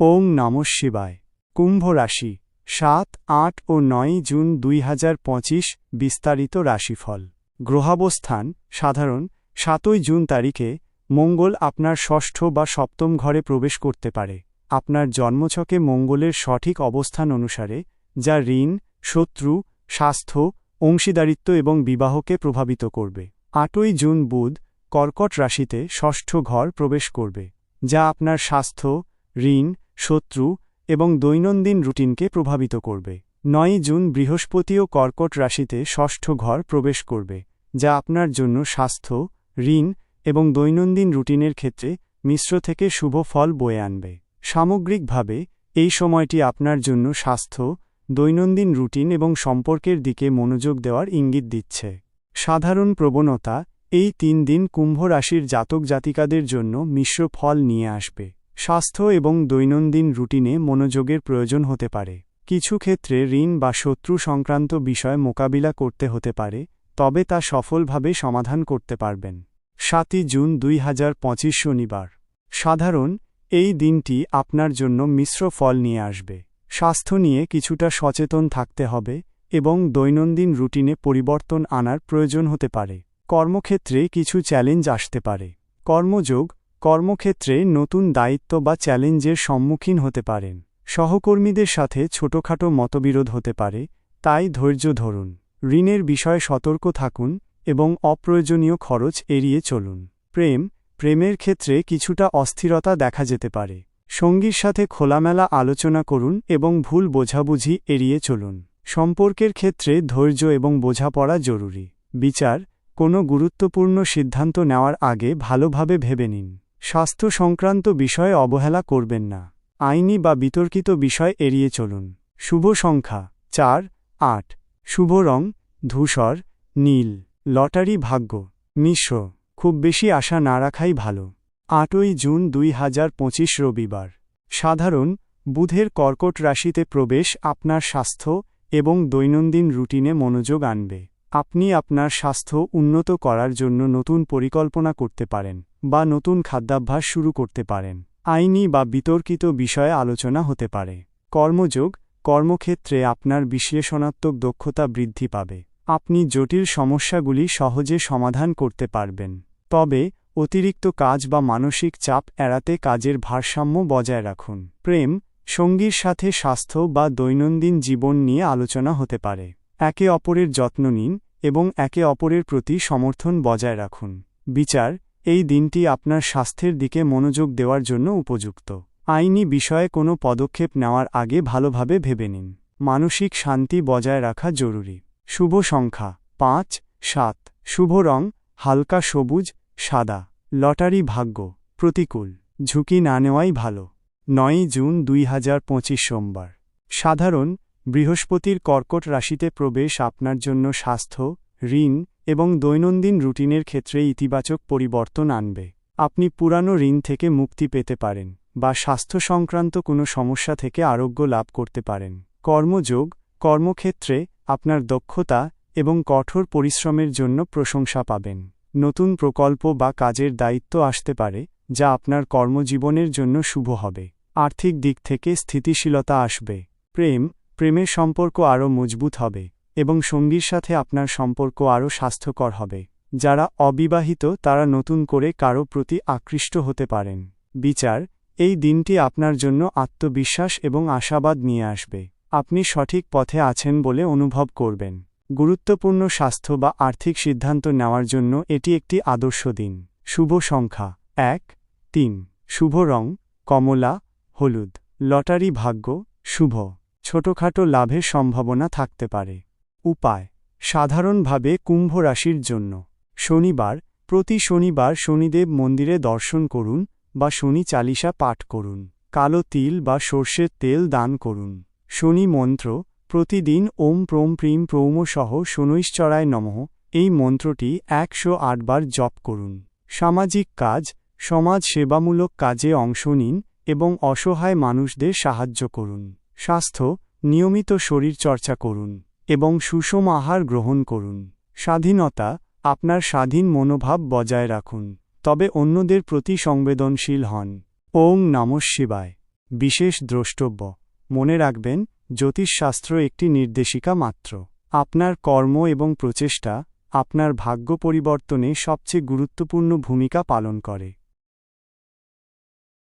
ওং নম শিবায়। কুম্ভ রাশি, সাত, আট ও নয় জুন দুই হাজার পঁচিশ বিস্তারিত রাশিফল। গ্রহাবস্থান, সাধারণ, সাতই জুন তারিখে, মঙ্গল আপনার ষষ্ঠ বা সপ্তম ঘরে প্রবেশ করতে পারে। আপনার জন্মছকে মঙ্গলের সঠিক অবস্থান অনুসারে, যা ঋণ, শত্রু, স্বাস্থ্য, অংশীদারিত্ব এবং বিবাহকে প্রভাবিত করবে। আটই জুন বুধ, কর্কট রাশিতে ষষ্ঠ ঘর প্রবেশ করবে, যা আপনার স্বাস্থ্য, ঋণ শত্রু এবং দৈনন্দিন রুটিনকে প্রভাবিত করবে। নয় জুন বৃহস্পতিও কর্কট রাশিতে ষষ্ঠ ঘর প্রবেশ করবে, যা আপনার জন্য স্বাস্থ্য, ঋণ এবং দৈনন্দিন রুটিনের ক্ষেত্রে মিশ্র থেকে শুভ ফল বয়ে আনবে। সামগ্রিকভাবে, এই সময়টি আপনার জন্য স্বাস্থ্য, দৈনন্দিন রুটিন এবং সম্পর্কের দিকে মনোযোগ দেওয়ার ইঙ্গিত দিচ্ছে। সাধারণ প্রবণতা, এই তিন দিন কুম্ভ রাশির জাতক জাতিকাদের জন্য মিশ্র ফল নিয়ে আসবে। স্বাস্থ্য এবং দৈনন্দিন রুটিনে মনোযোগের প্রয়োজন হতে পারে। কিছু ক্ষেত্রে ঋণ বা শত্রু সংক্রান্ত বিষয় মোকাবিলা করতে হতে পারে, তবে তা সফলভাবে সমাধান করতে পারবেন। সাতই জুন দুই হাজার পঁচিশ শনিবার। সাধারণ, এই দিনটি আপনার জন্য মিশ্র ফল নিয়ে আসবে। স্বাস্থ্য নিয়ে কিছুটা সচেতন থাকতে হবে এবং দৈনন্দিন রুটিনে পরিবর্তন আনার প্রয়োজন হতে পারে। কর্মক্ষেত্রে কিছু চ্যালেঞ্জ আসতে পারে। কর্মযোগ কর্মক্ষেত্রে নতুন দায়িত্ব বা চ্যালেঞ্জের সম্মুখীন হতে পারেন। সহকর্মীদের সাথে ছোটখাটো মতবিরোধ হতে পারে, তাই ধৈর্য ধরুন। ঋণের বিষয়ে সতর্ক থাকুন এবং অপ্রয়োজনীয় খরচ এড়িয়ে চলুন। প্রেম, প্রেমের ক্ষেত্রে কিছুটা অস্থিরতা দেখা যেতে পারে। সঙ্গীর সাথে খোলামেলা আলোচনা করুন এবং ভুল বোঝাবুঝি এড়িয়ে চলুন। সম্পর্কের ক্ষেত্রে ধৈর্য এবং বোঝাপড়া জরুরি। বিচার, কোনো গুরুত্বপূর্ণ সিদ্ধান্ত নেওয়ার আগে ভালোভাবে ভেবে নিন। স্বাস্থ্য সংক্রান্ত বিষয়ে অবহেলা করবেন না। আইনি বা বিতর্কিত বিষয় এড়িয়ে চলুন। শুভ সংখ্যা, চার, আট। শুভ রং, ধূসর, নীল। লটারি ভাগ্য, মিশ্র। খুব বেশি আশা না রাখাই ভালো। আটই জুন দুই হাজার পঁচিশ রবিবার। সাধারণ, বুধের কর্কট রাশিতে প্রবেশ আপনার স্বাস্থ্য এবং দৈনন্দিন রুটিনে মনোযোগ আনবে। আপনি আপনার স্বাস্থ্য উন্নত করার জন্য নতুন পরিকল্পনা করতে পারেন। বা নতুন খাদ্যাভ্যাস শুরু করতে পারেন। আইনি বা বিতর্কিত বিষয়ে আলোচনা হতে পারে। কর্মযোগ, কর্মক্ষেত্রে আপনার বিশ্লেষণাত্মক দক্ষতা বৃদ্ধি পাবে। আপনি জটিল সমস্যাগুলি সহজে সমাধান করতে পারবেন। তবে, অতিরিক্ত কাজ বা মানসিক চাপ এড়াতে কাজের ভারসাম্য বজায় রাখুন। প্রেম, সঙ্গীর সাথে স্বাস্থ্য বা দৈনন্দিন জীবন নিয়ে আলোচনা হতে পারে। একে অপরের যত্ন নিন এবং একে অপরের প্রতি সমর্থন বজায় রাখুন। বিচার এই দিনটি আপনার স্বাস্থ্যের দিকে মনোযোগ দেওয়ার জন্য উপযুক্ত। আইনি বিষয়ে কোনো পদক্ষেপ নেওয়ার আগে ভালোভাবে ভেবে নিন। মানসিক শান্তি বজায় রাখা জরুরি। শুভ সংখ্যা পাঁচ, সাত। শুভ রং, হালকা সবুজ, সাদা। লটারি ভাগ্য, প্রতিকূল। ঝুঁকি না নেওয়াই ভালো। নয়ই জুন দুই হাজার পঁচিশ সোমবার। সাধারণ বৃহস্পতির কর্কট রাশিতে প্রবেশ আপনার জন্য স্বাস্থ্য, ঋণ এবং দৈনন্দিন রুটিনের ক্ষেত্রে ইতিবাচক পরিবর্তন আনবে। আপনি পুরানো ঋণ থেকে মুক্তি পেতে পারেন বা স্বাস্থ্য সংক্রান্ত কোনো সমস্যা থেকে আরোগ্য লাভ করতে পারেন। কর্মযোগ, কর্মক্ষেত্রে আপনার দক্ষতা এবং কঠোর পরিশ্রমের জন্য প্রশংসা পাবেন। নতুন প্রকল্প বা কাজের দায়িত্ব আসতে পারে, যা আপনার কর্মজীবনের জন্য শুভ হবে। আর্থিক দিক থেকে স্থিতিশীলতা আসবে। প্রেম, প্রেমের সম্পর্ক আরও মজবুত হবে। এবং সঙ্গীর সাথে আপনার সম্পর্ক আরও স্বাস্থ্যকর হবে। যারা অবিবাহিত, তারা নতুন করে কারও প্রতি আকৃষ্ট হতে পারেন। বিচার, এই দিনটি আপনার জন্য আত্মবিশ্বাস এবং আশাবাদ নিয়ে আসবে। আপনি সঠিক পথে আছেন বলে অনুভব করবেন। গুরুত্বপূর্ণ স্বাস্থ্য বা আর্থিক সিদ্ধান্ত নেওয়ার জন্য এটি একটি আদর্শ দিন। শুভ সংখ্যা, এক, তিন। শুভ রং, কমলা, হলুদ। লটারি ভাগ্য, শুভ। ছোটখাটো লাভের সম্ভাবনা থাকতে পারে। উপায়। সাধারণভাবে কুম্ভ রাশির জন্য। শনিবার, প্রতি শনিবার শনিদেব মন্দিরে দর্শন করুন বা শনি চালিসা পাঠ করুন। কালো তিল বা সর্ষের তেল দান করুন। শনি মন্ত্র, প্রতিদিন ওম প্রোম প্রিম প্রৌম সহ শনৈশ্চরায় নমঃ। এই মন্ত্রটি একশো আটবার জপ করুন। সামাজিক কাজ, সমাজ সেবামূলক কাজে অংশ নিন এবং অসহায় মানুষদের সাহায্য করুন। স্বাস্থ্য, নিয়মিত শরীরচর্চা করুন। এবং সুষম আহার গ্রহণ করুন। স্বাধীনতা আপনার স্বাধীন মনোভাব বজায় রাখুন। তবে অন্যদের প্রতি সংবেদনশীল হন। ওং নম শিবায়। বিশেষ দ্রষ্টব্য। মনে রাখবেন, জ্যোতিষশাস্ত্র একটি নির্দেশিকা মাত্র। আপনার কর্ম এবং প্রচেষ্টা আপনার ভাগ্য পরিবর্তনে সবচেয়ে গুরুত্বপূর্ণ ভূমিকা পালন করে।